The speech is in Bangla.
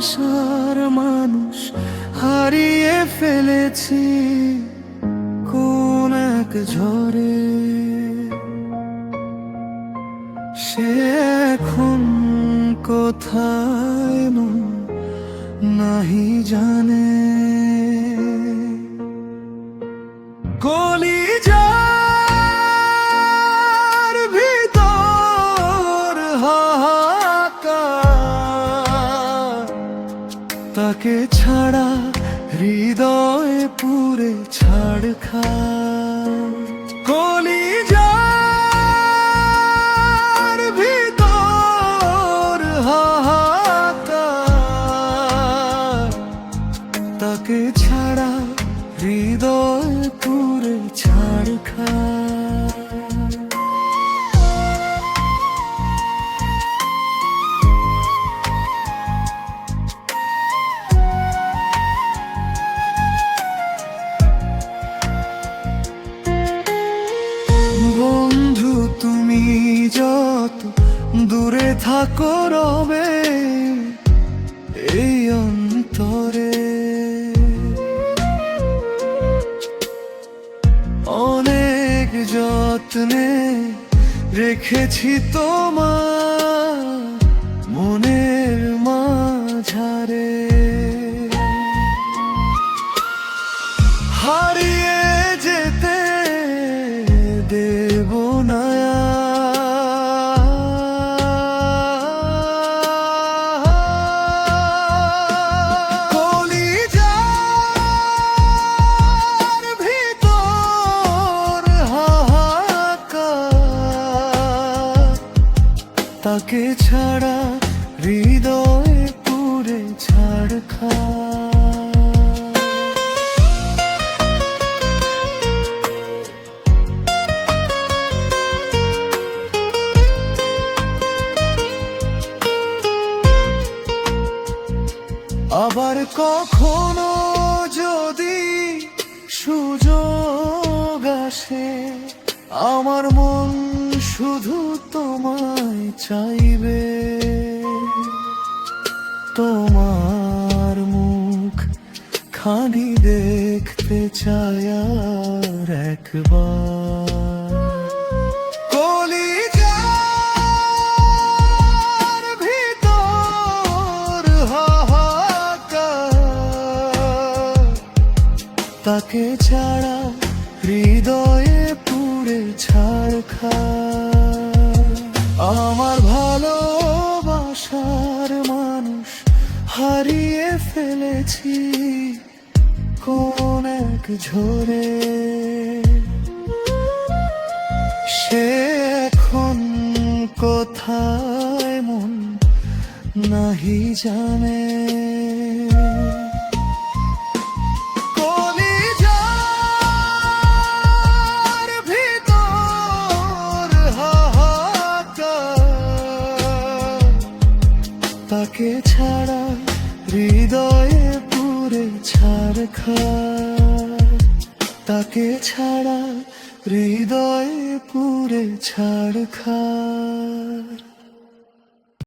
ভালোবাসার মানুষ হারিয়ে ফেলেছি কোন এক ঝড়ে। সে এখন কোথায় নাহি জানে। তাকে ছাড়া হৃদয় পুরে ছাড় খা। তাকে ছাড়া হৃদয় পুরে ছাড় খা। তুমি যত দূরে থাকো রবে এই অন্তরে। অনেক যত্নে রেখেছি তোমার তাকে ছাড়া হৃদয় পুরে ছাড় খা। আবার কখনো যদি সুযোগ আসে আমার মন শুধু তোমায় চাইবে। তোমার মুখ খানি দেখতে চায় আর একবার। কলিজার ভিতর তাকে ছাড়া হৃদয়ে পুড়ে ছাড় খা হারিয়ে ফেলেছি কোন এক ঝরে। সে এখন কোথায় মন নাহি জানে। তাকে ছাড়া হৃদয়ে পুরে ছাড় তাকে ছাড়া হৃদয়ে পুরে ছাড়